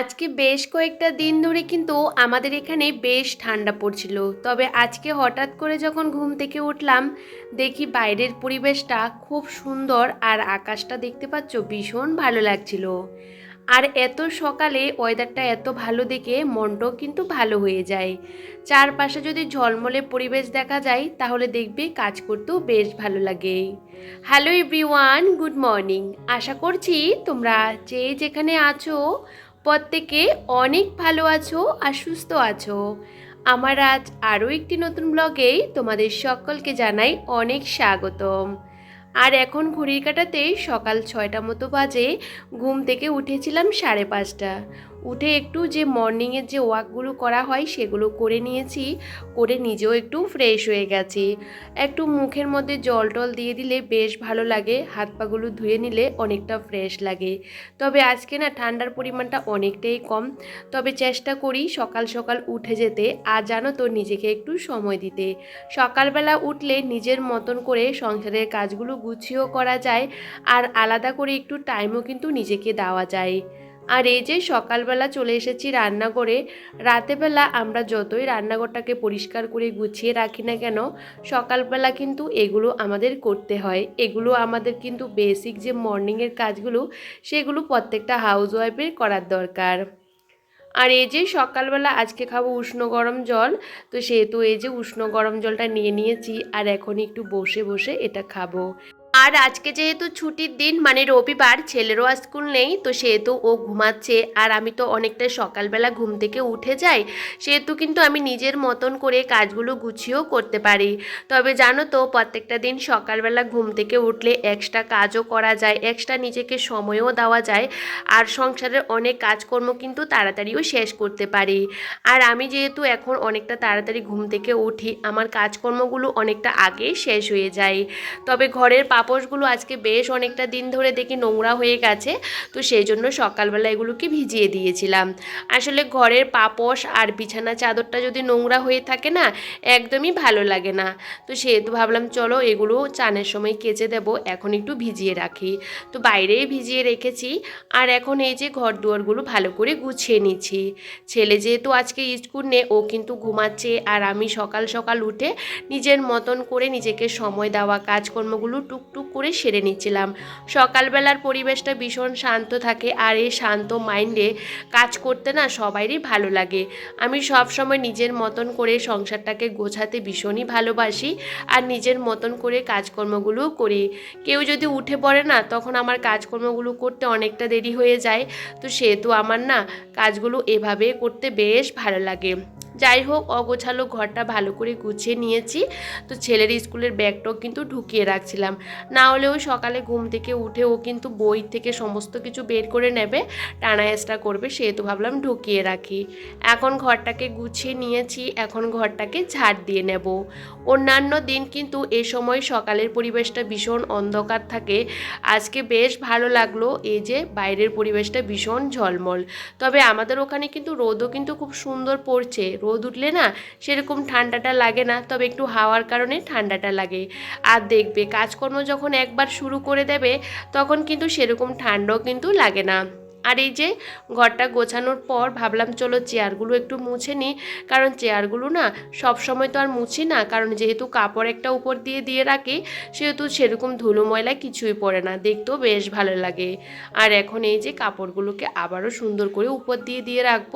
আজকে বেশ কয়েকটা দিন ধরে কিন্তু আমাদের এখানে বেশ ঠান্ডা পড়ছিল। তবে আজকে হঠাৎ করে যখন ঘুম থেকে উঠলাম, দেখি বাইরের পরিবেশটা খুব সুন্দর আর আকাশটা দেখতে পাচ্ছ ভীষণ ভালো লাগছিল। আর এত সকালে ওয়েদারটা এত ভালো দেখে মনটাও কিন্তু ভালো হয়ে যায়। চারপাশে যদি ঝলমলে পরিবেশ দেখা যায়, তাহলে দেখবে কাজ করতেও বেশ ভালো লাগে। Hello everyone, good morning. আশা করছি তোমরা যে যেখানে আছো প্রত্যেকে অনেক ভালো আছো আর সুস্থ আছো। আমার আজ আরও একটি নতুন ব্লগেই তোমাদের সকলকে জানাই অনেক স্বাগতম। আর এখন ঘড়ির কাটাতে সকাল ছয়টা মতো বাজে, ঘুম থেকে উঠেছিলাম সাড়ে পাঁচটা। উঠে একটু যে মর্নিংয়ের যে ওয়াকগুলো করা হয় সেগুলো করে নিয়েছি, করে নিজেও একটু ফ্রেশ হয়ে গেছি। একটু মুখের মধ্যে জল টল দিয়ে দিলে বেশ ভালো লাগে, হাত পাগুলো ধুয়ে নিলে অনেকটা ফ্রেশ লাগে। তবে আজকে না ঠান্ডার পরিমাণটা অনেকটাই কম। তবে চেষ্টা করি সকাল সকাল উঠে যেতে, আর জানো তো নিজেকে একটু সময় দিতে। সকালবেলা উঠলে নিজের মতন করে সংসারের কাজগুলো গুছিয়েও করা যায়, আর আলাদা করে একটু টাইমও কিন্তু নিজেকে দেওয়া যায়। আর এই যে সকালবেলা চলে এসেছি রান্না রান্নাঘরে, রাতেবেলা আমরা যতই রান্নাঘরটাকে পরিষ্কার করে গুছিয়ে রাখি না কেন, সকালবেলা কিন্তু এগুলো আমাদের করতে হয়। এগুলো আমাদের কিন্তু বেসিক যে মর্নিংয়ের কাজগুলো, সেগুলো প্রত্যেকটা হাউস ওয়াইফের করার দরকার। আর এই যে সকালবেলা আজকে খাব উষ্ণ গরম জল, তো সেহেতু এই যে উষ্ণ গরম জলটা নিয়ে নিয়েছি, আর এখন একটু বসে বসে এটা খাব। আর আজকে যেহেতু ছুটির দিন মানে রবিবার, ছেলেরও স্কুল নেই, তো সেহেতু ও ঘুমাচ্ছে। আর আমি তো অনেকটা সকালবেলা ঘুম থেকে উঠে যাই, সেহেতু কিন্তু আমি নিজের মতন করে কাজগুলো গুছিয়েও করতে পারি। তবে জানো তো, প্রত্যেকটা দিন সকালবেলা ঘুম থেকে উঠলে এক্সট্রা কাজও করা যায় এক্সট্রা নিজেকে সময়ও দেওয়া যায়। আর সংসারের অনেক কাজকর্ম কিন্তু তাড়াতাড়িও শেষ করতে পারি। আর আমি যেহেতু এখন অনেকটা তাড়াতাড়ি ঘুম থেকে উঠি, আমার কাজকর্মগুলো অনেকটা আগে শেষ হয়ে যায়। তবে ঘরের পাপোশগুলো আজকে বেশ অনেকটা দিন ধরে দেখি নোংরা হয়ে গেছে, তো সেই জন্য সকালবেলা এগুলোকে ভিজিয়ে দিয়েছিলাম। আসলে ঘরের পাপোশ আর বিছানা চাদরটা যদি নোংরা হয়ে থাকে না, একদমই ভালো লাগে না। তো সেহেতু ভাবলাম, চলো এগুলো চানের সময় কেচে দেব, এখন একটু ভিজিয়ে রাখি। তো বাইরেই ভিজিয়ে রেখেছি, আর এখন এই যে ঘর দুয়ারগুলো ভালো করে গুছিয়ে নিচ্ছি। ছেলে যেহেতু আজকে স্কুল নে ও কিন্তু ঘুমাচ্ছে, আর আমি সকাল সকাল উঠে নিজের মতন করে নিজেকে সময় দেওয়া, কাজকর্মগুলো টুকটুক করে সেরে নিচ্ছিলাম। সকালবেলার পরিবেশটা ভীষণ শান্ত থাকে আর এই শান্ত মাইন্ডে কাজ করতে না সবারই ভালো লাগে। আমি সব সময় নিজের মতন করে সংসারটাকে গোছাতে ভীষণই ভালোবাসি আর নিজের মতন করে কাজকর্মগুলোও করি। কেউ যদি উঠে পড়ে না তখন আমার কাজকর্মগুলো করতে অনেকটা দেরি হয়ে যায়। তো সেহেতু আমার না কাজগুলো এভাবে করতে বেশ ভালো লাগে। যাই হোক অগোছালো ঘরটা ভালো করে গুছিয়ে নিয়েছি। তো ছেলের স্কুলের ব্যাগটাও কিন্তু ঢুকিয়ে রাখছিলাম। না হলেও সকালে ঘুম থেকে উঠে ও কিন্তু বই থেকে সমস্ত কিছু বের করে নেবে, টানা হেঁচড়া করবে সেহেতু ভাবলাম ঢুকিয়ে রাখি। এখন ঘরটাকে গুছিয়ে নিয়েছি, এখন ঘরটাকে ঝাড় দিয়ে নেব। অন্যান্য দিন কিন্তু এ সময় সকালের পরিবেশটা ভীষণ অন্ধকার থাকে। আজকে বেশ ভালো লাগল, এই যে বাইরের পরিবেশটা ভীষণ ঝলমল। তবে আমাদের ওখানে কিন্তু রোদও কিন্তু খুব সুন্দর পড়ছে, রোদ উঠলে না সেরকম ঠান্ডাটা লাগে না, তবে একটু হাওয়ার কারণে ঠান্ডাটা লাগে। আর দেখবে কাজকর্ম যখন একবার শুরু করে দেবে, তখন কিন্তু সেরকম ঠান্ডাও কিন্তু লাগে না। আর এই যে ঘরটা গোছানোর পর ভাবলাম, চলো চেয়ারগুলো একটু মুছে নিই। কারণ চেয়ারগুলো না সব সময় তো আর মুছি না, কারণ যেহেতু কাপড় একটা উপর দিয়ে দিয়ে রাখি, সেহেতু সেরকম ধুলো ময়লা কিছুই পড়ে না। দেখতেও বেশ ভালো লাগে। আর এখন এই যে কাপড়গুলোকে আবারও সুন্দর করে উপর দিয়ে দিয়ে রাখব,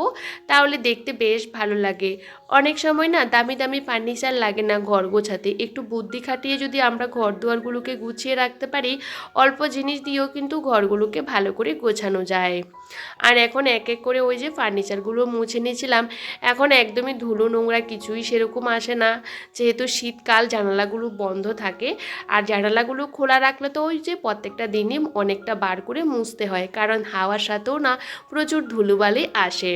তাহলে দেখতে বেশ ভালো লাগে। অনেক সময় না দামি দামি ফার্নিচার লাগে না ঘর গোছাতে। একটু বুদ্ধি খাটিয়ে যদি আমরা ঘর দুয়ারগুলোকে গুছিয়ে রাখতে পারি, অল্প জিনিস দিয়েও কিন্তু ঘরগুলোকে ভালো করে গোছানো যায়। আর এখন এক এক করে ওই যে ফার্নিচারগুলো মুছে নিয়েছিলাম, এখন একদমই ধুলো নোংরা কিছুই সেরকম আসে না। যেহেতু শীতকাল, জানালাগুলো বন্ধ থাকে, আর জানালাগুলো খোলা রাখলে তো ওই যে প্রত্যেকটা দিনই অনেকটা বার করে মুছতে হয়, কারণ হাওয়ার সাথেও না প্রচুর ধুলোবালি আসে।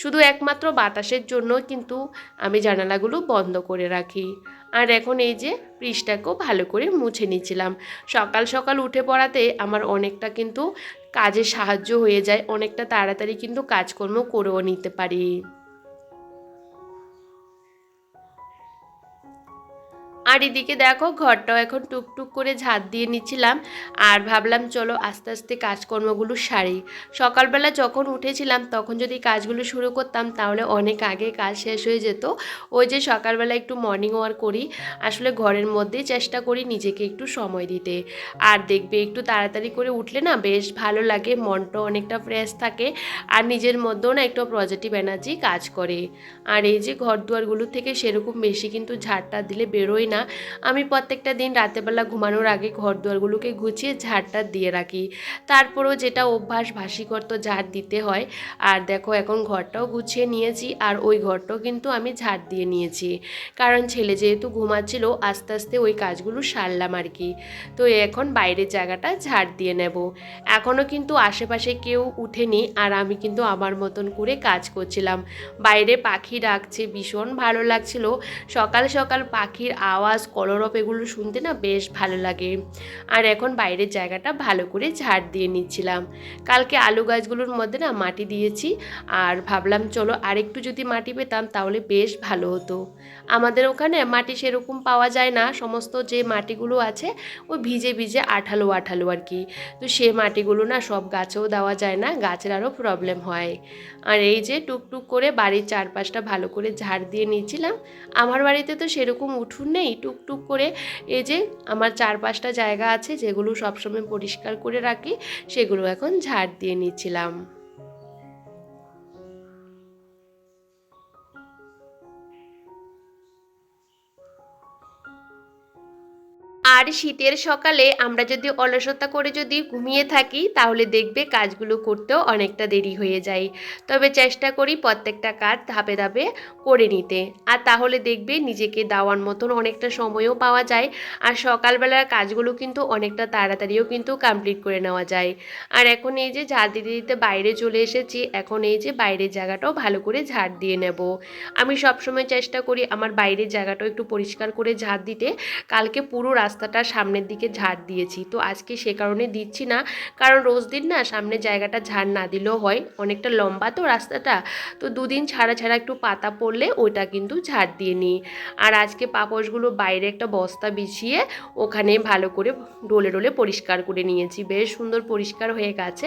শুধু একমাত্র বাতাসের জন্য কিন্তু আমি জানালাগুলো বন্ধ করে রাখি। আর এখন এই যে পৃষ্ঠাকেও ভালো করে মুছে নিচ্ছিলাম সকাল সকাল উঠে পড়াতে আমার অনেকটা কিন্তু কাজে সাহায্য হয়ে যায় অনেকটা তাড়াতাড়ি কিন্তু কাজকর্ম করেও নিতে পারি। আর এদিকে দেখো, ঘরটাও এখন টুকটুক করে ঝাঁট দিয়ে নিচ্ছিলাম। আর ভাবলাম, চলো আস্তে আস্তে কাজকর্মগুলো সারি। সকালবেলা যখন উঠেছিলাম, তখন যদি কাজগুলো শুরু করতাম, তাহলে অনেক আগে কাজ শেষ হয়ে যেত। ওই যে সকালবেলা একটু মর্নিং ওয়াক করি, আসলে ঘরের মধ্যেই চেষ্টা করি নিজেকে একটু সময় দিতে। আর দেখবে, একটু তাড়াতাড়ি করে উঠলে না বেশ ভালো লাগে, মনটা অনেকটা ফ্রেশ থাকে, আর নিজের মধ্যেও না একটু পজিটিভ এনার্জি কাজ করে। আর এই যে ঘর দুয়ারগুলো থেকে সেরকম বেশি কিন্তু ঝাড়টা দিলে বেরোয় না। আমি প্রত্যেকটা দিন রাতেরবেলা ঘুমানোর আগে ঘর দুয়ারগুলোকে গুছিয়ে ঝাড়টা দিয়ে রাখি। তারপরেও যেটা অভ্যাস ভাসিকর তো ঝাড় দিতে হয়। আর দেখো, এখন ঘরটাও গুছিয়ে নিয়েছি আর ওই ঘরটাও কিন্তু আমি ঝাড় দিয়ে নিয়েছি। কারণ ছেলে যেহেতু ঘুমাচ্ছিল, আস্তে আস্তে ওই কাজগুলো সারলাম আর কি। তো এখন বাইরের জায়গাটা ঝাড় দিয়ে নেব। এখনও কিন্তু আশেপাশে কেউ উঠেনি আর আমি কিন্তু আমার মতন করে কাজ করছিলাম। বাইরে পাখি ডাকছে, ভীষণ ভালো লাগছিল। সকাল সকাল পাখির আওয়াজ কলরব এগুলো শুনতে না বেশ ভালো লাগে। আর এখন বাইরের জায়গাটা ভালো করে ঝাড় দিয়ে নিচ্ছিলাম। কালকে আলু গাছগুলোর মধ্যে না মাটি দিয়েছি, আর ভাবলাম চলো আরেকটু যদি মাটি পেতাম তাহলে বেশ ভালো হতো। আমাদের ওখানে মাটি সেরকম পাওয়া যায় না, সমস্ত যে মাটিগুলো আছে, ওই ভিজে ভিজে আঠালো আঠালো আর কি। তো সে মাটিগুলো না সব গাছেও দেওয়া যায় না, গাছের আরও প্রবলেম হয়। আর এই যে টুকটুক করে বাড়ির চারপাশটা ভালো করে ঝাড় দিয়ে নিয়েছিলাম আমার বাড়িতে তো সেরকম উঠুন নেই টুকটুক করে এই যে আমার চার পাঁচটা জায়গা আছে যেগুলো সবসময় পরিষ্কার করে রাখি, সেগুলো এখন ঝাড় দিয়ে নিচ্ছিলাম। আর শীতের সকালে আমরা যদি অলসতা করে যদি ঘুমিয়ে থাকি, তাহলে দেখবে কাজগুলো করতেও অনেকটা দেরি হয়ে যায়। তবে চেষ্টা করি প্রত্যেকটা কাজ ধাপে ধাপে করে নিতে। আর তাহলে দেখবে নিজেকে দেওয়ার মতন অনেকটা সময়ও পাওয়া যায়। আর সকালবেলার কাজগুলো কিন্তু অনেকটা তাড়াতাড়িও কিন্তু কমপ্লিট করে নেওয়া যায়। আর এখন এই যে ঝাড় দিতে দিতে বাইরে চলে এসেছি, এখন এই যে বাইরের জায়গাটাও ভালো করে ঝাড় দিয়ে নেব। আমি সবসময় চেষ্টা করি আমার বাইরের জায়গাটাও একটু পরিষ্কার করে ঝাড় দিতে। কালকে পুরো রাস্তাটা সামনের দিকে ঝাড় দিয়েছি। তো আজকে সে কারণে দিচ্ছি না। কারণ রোজ দিন না সামনের জায়গাটা ঝাড় না দিলেও হয়। অনেকটা লম্বা তো রাস্তাটা। তো দুদিন ছাড়া ছাড়া একটু পাতা পড়লে ওইটা কিন্তু ঝাড় দিয়ে নিই। আর আজকে পাপোশগুলো বাইরে একটা বস্তা বিছিয়ে ওখানে ভালো করে ডোলে ডোলে পরিষ্কার করে নিয়েছি। বেশ সুন্দর পরিষ্কার হয়ে গেছে।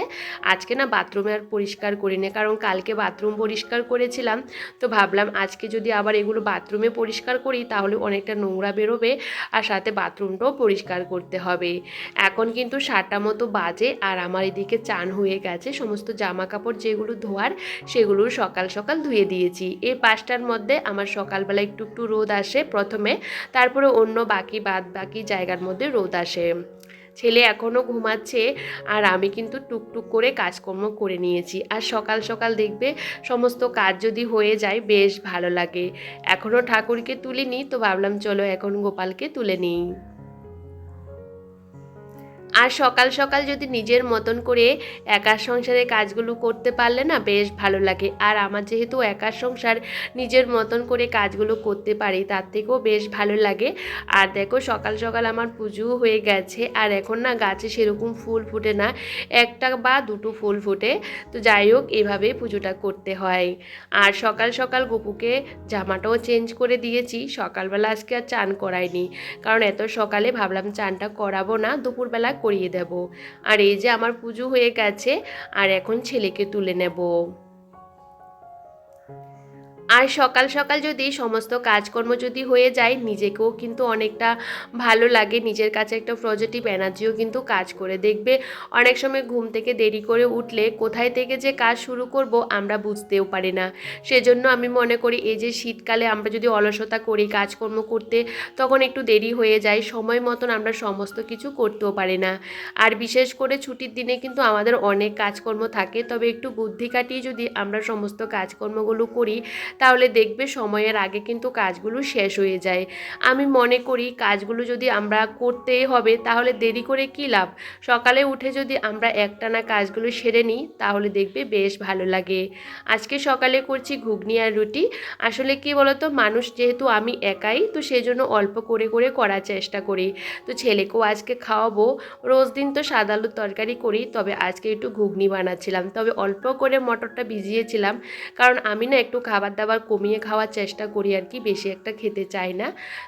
আজকে না বাথরুমে আর পরিষ্কার করি না কারণ কালকে বাথরুম পরিষ্কার করেছিলাম। তো ভাবলাম আজকে যদি আবার এগুলো বাথরুমে পরিষ্কার করি তাহলে অনেকটা নোংরা বেরোবে। আর সাথে বাথরুমটাও পরিষ্কার করতে হবে। এখন কিন্তু সাতটা মতো বাজে আর আমার এদিকে চান হয়ে গেছে। সমস্ত জামা কাপড় যেগুলো ধোয়ার সেগুলো সকাল সকাল ধুয়ে দিয়েছি। এই পাঁচটার মধ্যে আমার সকালবেলা একটু একটু রোদ আসে প্রথমে, তারপরে অন্য বাকি বাদ বাকি জায়গার মধ্যে রোদ আসে। ছেলে এখনও ঘুমাচ্ছে আর আমি কিন্তু টুকটুক করে কাজকর্ম করে নিয়েছি। আর সকাল সকাল দেখবে সমস্ত কাজ যদি হয়ে যায় বেশ ভালো লাগে। এখনও ঠাকুরকে তুলিনি তো ভাবলাম চলো এখন গোপালকে তুলে নিই। আর সকাল সকাল যদি নিজের মতন করে একার সংসারের কাজগুলো করতে পারলে না বেশ ভালো লাগে। আর আমার যেহেতু একার সংসার, নিজের মতন করে কাজগুলো করতে পারি, তার থেকেও বেশ ভালো লাগে। আর দেখো সকাল সকাল আমার পুজো হয়ে গেছে, আর এখন না গাছে সেরকম ফুল ফুটে না, একটা বা দুটো ফুল ফুটে। তো যাই হোক, এভাবে পুজোটা করতে হয়। আর সকাল সকাল গপুকে জামাটাও চেঞ্জ করে দিয়েছি, সকালবেলা আজকে আর চান করাইনি। কারণ এত সকালে ভাবলাম চানটা করাবো না, দুপুরবেলা করিয়ে দেব। আর এই যে আমার পুজো হয়ে গেছে আর এখন ছেলেকে তুলে নেব। আর সকাল সকাল যদি সমস্ত কাজকর্ম যদি হয়ে যায়, নিজেকেও কিন্তু অনেকটা ভালো লাগে। নিজের কাছে একটা পজিটিভ এনার্জিও কিন্তু কাজ করে। দেখবে অনেক সময় ঘুম থেকে দেরি করে উঠলে কোথায় থেকে যে কাজ শুরু করব আমরা বুঝতেও পারি না। সেজন্য আমি মনে করি, এই যে শীতকালে আমরা যদি অলসতা করি, কাজকর্ম করতে তখন একটু দেরি হয়ে যায়, সময় মতন আমরা সমস্ত কিছু করতেও পারি না। আর বিশেষ করে ছুটির দিনে কিন্তু আমাদের অনেক কাজকর্ম থাকে, তবে একটু বুদ্ধি কাটিয়ে যদি আমরা সমস্ত কাজকর্মগুলো করি তাহলে দেখবে সময়ের আগে কিন্তু কাজগুলো শেষ হয়ে যায়। আমি মনে করি কাজগুলো যদি আমরা করতেই হবে, তাহলে দেরি করে কী লাভ? সকালে উঠে যদি আমরা একটানা কাজগুলো সেরে নিই, তাহলে দেখবে বেশ ভালো লাগে। আজকে সকালে করছি ঘুগনি আর রুটি। আসলে কি বলতো, মানুষ যেহেতু আমি একাই, তো সেজন্য অল্প করে করে করার চেষ্টা করি। তো ছেলেকেও আজকে খাওয়াবো। রোজ দিন তো সাদা আলুর তরকারি করি, তবে আজকে একটু ঘুগনি বানাচ্ছিলাম। তবে অল্প করে মটরটা ভিজিয়েছিলাম, কারণ আমি না একটু খাবার দাবার খাবার কমিয়ে খাওয়ার চেষ্টা করি আর কি, বেশি একটা খেতে চাই না।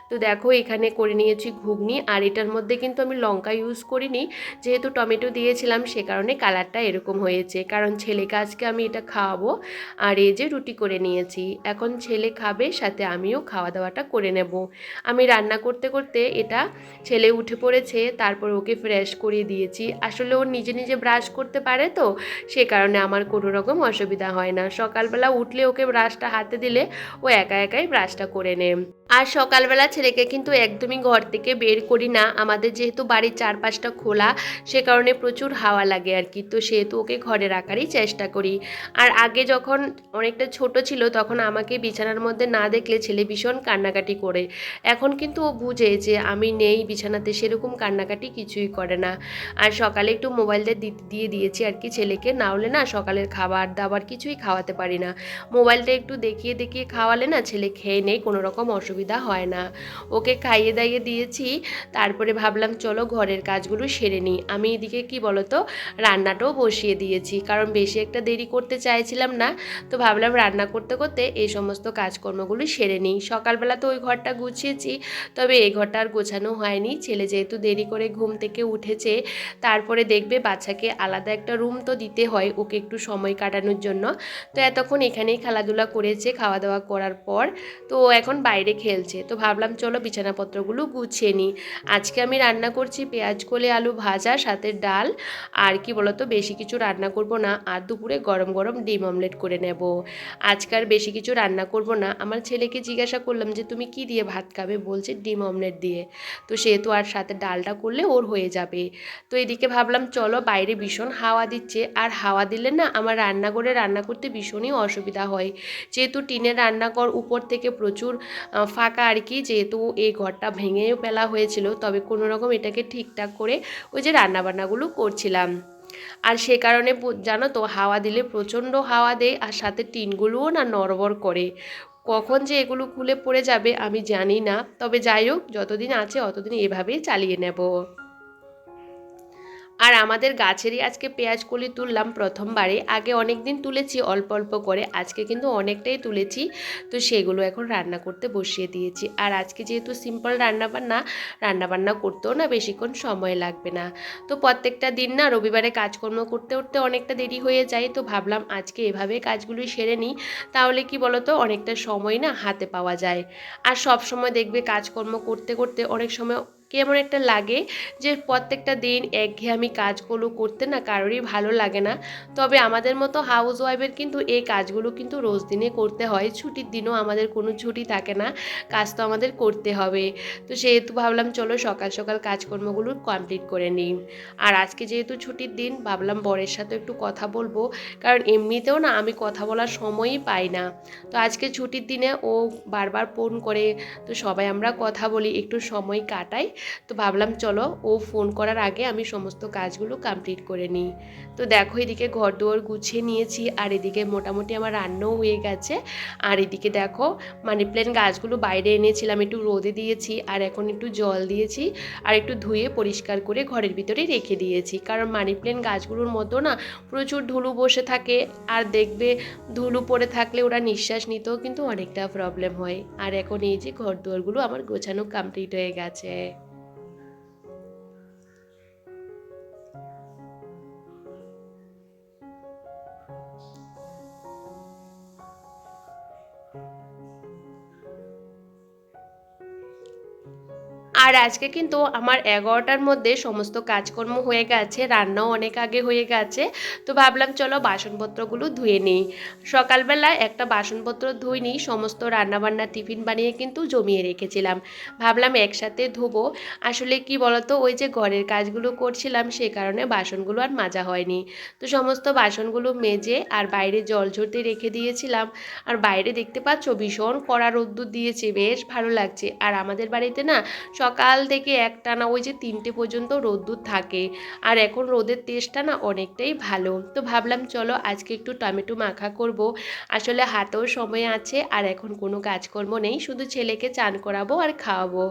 তো দেখো এখানে করে নিয়েছি ঘুগনি আর এটার মধ্যে কিন্তু আমি লঙ্কা ইউজ করিনি। যেহেতু টমেটো দিয়েছিলাম সে কারণে কালারটা এরকম হয়েছে। কারণ ছেলেকে আজকে আমি এটা খাওয়াবো আর এই যে রুটি করে নিয়েছি। এখন ছেলে খাবে, সাথে আমিও খাওয়া দাওয়াটা করে নেব। আমি রান্না করতে করতে এটা ছেলে উঠে পড়েছে, তারপর ওকে ফ্রেশ করিয়ে দিয়েছি। আসলে ও নিজে নিজে ব্রাশ করতে পারে তো, সে কারণে আমার কোনো রকম অসুবিধা হয় না। সকালবেলা উঠলে ওকে ব্রাশটা হাতে দিলে ও একা একাই ব্রাশটা করে নেয়। আর সকালবেলা ছেলেকে কিন্তু একদমই ঘর থেকে বের করি না। আমাদের যেহেতু বাড়ির চারপাশটা খোলা, সে কারণে প্রচুর হাওয়া লাগে আর কি। তো সেহেতু ওকে ঘরে রাখারই চেষ্টা করি। আর আগে যখন অনেকটা ছোট ছিল, তখন আমাকে বিছানার মধ্যে না দেখলে ছেলে ভীষণ কান্নাকাটি করে। এখন কিন্তু ও বুঝে যে আমি নেই, বিছানাতে সেরকম কান্নাকাটি কিছুই করে না। আর সকালে একটু মোবাইলটা দিয়ে দিয়েছি আর কি ছেলেকে। না হলে না সকালের খাবার দাবার কিছুই খাওয়াতে পারি না। মোবাইলটা একটু দেখিয়ে দেখিয়ে খাওয়ালে না ছেলে খেয়ে নেই কোনো রকম অসুবিধা হয় না। ওকে খাইয়ে দাইয়ে দিয়েছি, তারপরে ভাবলাম চলো ঘরের কাজগুলো সেরে নিই। আমি এদিকে কি বলতো, রান্নাটাও বসিয়ে দিয়েছি। কারণ বেশি একটা দেরি করতে চাইছিলাম না, তো ভাবলাম রান্না করতে করতে এই সমস্ত কাজকর্মগুলো সেরে নিই। সকালবেলা তো ওই ঘরটা গুছিয়েছি, তবে এই ঘরটা আর গোছানো হয়নি। ছেলে যেহেতু দেরি করে ঘুম থেকে উঠেছে, তারপরে দেখবে বাচ্চাকে আলাদা একটা রুম তো দিতে হয়, ওকে একটু সময় কাটানোর জন্য। তো এতক্ষণ এখানেই খেলাধুলা করেছে। খাওয়া দাওয়া করার পর তো এখন বাইরে খেলছে। তো ভাবলাম চলো বিছানাপত্রগুলো গুছিয়ে নিই। আজকে আমি রান্না করছি পেঁয়াজ, কলে, আলু ভাজা, সাথে ডাল। আর কি বলতো, বেশি কিছু রান্না করব না। আর দুপুরে গরম গরম ডিম অমলেট করে নেব। আজকার বেশি কিছু রান্না করব না। আমার ছেলেকে জিজ্ঞাসা করলাম যে, তুমি কি দিয়ে ভাত খাবে? বলছে, ডিম অমলেট দিয়ে। তো সেহেতু আর সাথে ডালটা করলে ওর হয়ে যাবে। তো এদিকে ভাবলাম, চলো বাইরে ভীষণ হাওয়া দিচ্ছে। আর হাওয়া দিলে না, আমার রান্না করে রান্না করতে ভীষণই অসুবিধা হয়। যেহেতু টিনের রান্নাঘর উপর থেকে প্রচুর ফাঁকা আর কি, যেহেতু এই ঘরটা ভেঙেও ফেলা হয়েছিল, তবে কোনো রকম এটাকে ঠিকঠাক করে ওই যে রান্নাবান্নাগুলো করছিলাম। আর সে কারণে জানো তো, হাওয়া দিলে প্রচণ্ড হাওয়া দেয়, আর সাথে টিনগুলোও না নড়বড় করে। কখন যে এগুলো খুলে পড়ে যাবে আমি জানি না, তবে যাই হোক, যতদিন আছে, অতদিন এভাবেই চালিয়ে নেব। আর আমাদের গাছেরই আজকে পেঁয়াজ কলি তুললাম প্রথমবারে। আগে অনেক দিন তুলেছি, অল্প অল্প করে। আজকে কিন্তু অনেকটাই তুলেছি। তো সেগুলো এখন রান্না করতে বসিয়ে দিয়েছি। আর আজকে যেহেতু সিম্পল রান্নাবান্না রান্নাবান্না করতেও না বেশিক্ষণ সময় লাগবে না। তো প্রত্যেকটা দিন না রবিবারে কাজকর্ম করতে উঠতে অনেকটা দেরি হয়ে যায়। তো ভাবলাম আজকে এভাবে কাজগুলো সেরে নিই। তাহলে কি বলতো, অনেকটা সময় না হাতে পাওয়া যায়। আর সব সময় দেখবে কাজকর্ম করতে করতে অনেক সময় কেমন একটা লাগে যে প্রত্যেকটা দিন একঘেয়েমি কাজগুলো করতে না কারোরই ভালো লাগে না। তবে আমাদের মতো হাউস ওয়াইফের কিন্তু এই কাজগুলো কিন্তু রোজ দিনে করতে হয়। ছুটির দিনও আমাদের কোনো ছুটি থাকে না, কাজ তো আমাদের করতে হবে। তো সেহেতু ভাবলাম চলো সকাল সকাল কাজকর্মগুলো কমপ্লিট করে নিই। আর আজকে যেহেতু ছুটির দিন, ভাবলাম বরের সাথে একটু কথা বলব। কারণ এমনিতেও না আমি কথা বলার সময়ই পাই না। তো আজকে ছুটির দিনে ও বারবার ফোন করে, তো সবাই আমরা কথা বলি, একটু সময় কাটাই। তো ভাবলাম, চলো, ও ফোন করার আগে আমি সমস্ত কাজগুলো কমপ্লিট করে নিই। তো দেখো, এদিকে ঘর দুয়ার গুছিয়ে নিয়েছি, আর এদিকে মোটামুটি আমার রান্নাও হয়ে গেছে। আর এদিকে দেখো, মানি প্ল্যান্ট গাছগুলো বাইরে এনেছিলাম, একটু রোদে দিয়েছি, আর এখন একটু জল দিয়েছি, আর একটু ধুয়ে পরিষ্কার করে ঘরের ভিতরে রেখে দিয়েছি। কারণ মানি প্ল্যান্ট গাছগুলোর মতো না, প্রচুর ধুলো বসে থাকে, আর দেখবে ধুলো পড়ে থাকলে ওরা নিঃশ্বাস নিতেও কিন্তু অনেকটা প্রবলেম হয়। আর এখন এই যে ঘর দুয়ারগুলো আমার গোছানো কমপ্লিট হয়ে গেছে। আর আজকে কিন্তু আমার এগারোটার মধ্যে সমস্ত কাজকর্ম হয়ে গেছে, রান্নাও অনেক আগে হয়ে গেছে। তো ভাবলাম চলো বাসনপত্রগুলো ধুয়ে নিই। সকালবেলা একটা বাসনপত্র ধুই নিই সমস্ত রান্নাবান্না টিফিন বানিয়ে কিন্তু জমিয়ে রেখেছিলাম। ভাবলাম একসাথে ধোবো। আসলে কি বলতো, ওই যে ঘরের কাজগুলো করছিলাম সে কারণে বাসনগুলো আর মাজা হয়নি। তো সমস্ত বাসনগুলো মেজে আর বাইরে জল ঝরতে রেখে দিয়েছিলাম। আর বাইরে দেখতে পাচ্ছ ভীষণ কড়া রোদ্দুর দিয়েছে, বেশ ভালো লাগছে। আর আমাদের বাড়িতে না সকাল সকাল থেকে একটা না ওই যে তিনটে পর্যন্ত রোদ্দুর থাকে। আর এখন রোদের তেজটা না অনেকটাই ভালো। তো ভাবলাম চলো আজকে একটু টমেটো মাখা করব। আসলে হাতেও সময় আছে আর এখন কোনো কাজকর্ম নেই। শুধু ছেলেকে চান করাবো আর খাওয়াবো।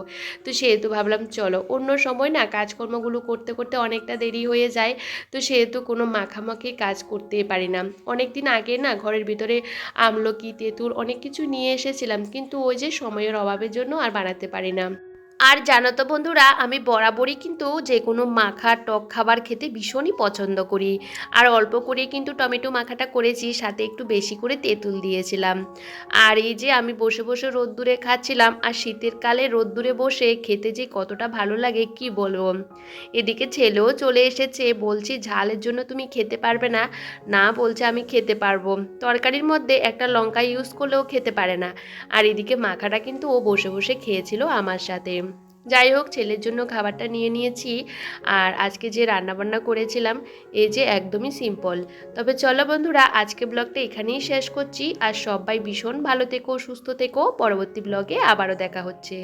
তো সেহেতু ভাবলাম চলো, অন্য সময় না কাজকর্মগুলো করতে করতে অনেকটা দেরি হয়ে যায়। তো সেহেতু কোনো মাখামাখি কাজ করতেই পারি না। অনেক দিন আগে না ঘরের ভিতরে আমলকি, তেঁতুল অনেক কিছু নিয়ে এসেছিলাম। কিন্তু ওই যে সময়ের অভাবের জন্য আর বানাতে পারি না। আর জানো তো বন্ধুরা, আমি বরাবরই কিন্তু যে কোনো মাখা টক খাবার খেতে ভীষণই পছন্দ করি। আর অল্প করে কিন্তু টমেটো মাখাটা করেছি, সাথে একটু বেশি করে তেঁতুল দিয়েছিলাম। আর এই যে আমি বসে বসে রোদ্দুরে খাচ্ছিলাম, আর শীতের কালে রোদ্দুরে বসে খেতে যে কতটা ভালো লাগে, কি বলব? এদিকে ছেলেও চলে এসেছে, বলছি, ঝালের জন্য তুমি খেতে পারবে না। না, বলছে, আমি খেতে পারব। তরকারির মধ্যে একটা লঙ্কা ইউজ করলেও খেতে পারে না। আর এদিকে মাখাটা কিন্তু ও বসে বসে খেয়েছিল আমার সাথে। যাই হোক, ছেলের জন্য খাবারটা নিয়ে নিয়েছি। আর আজকে যে রান্নাবান্না করেছিলাম এই যে একদমই সিম্পল তবে চলো বন্ধুরা, আজকে ব্লগটা এখানেই শেষ করছি। আর সবাই ভীষণ ভালো থেকো, সুস্থ থেকো। পরবর্তী ব্লগে আবারও দেখা হচ্ছে।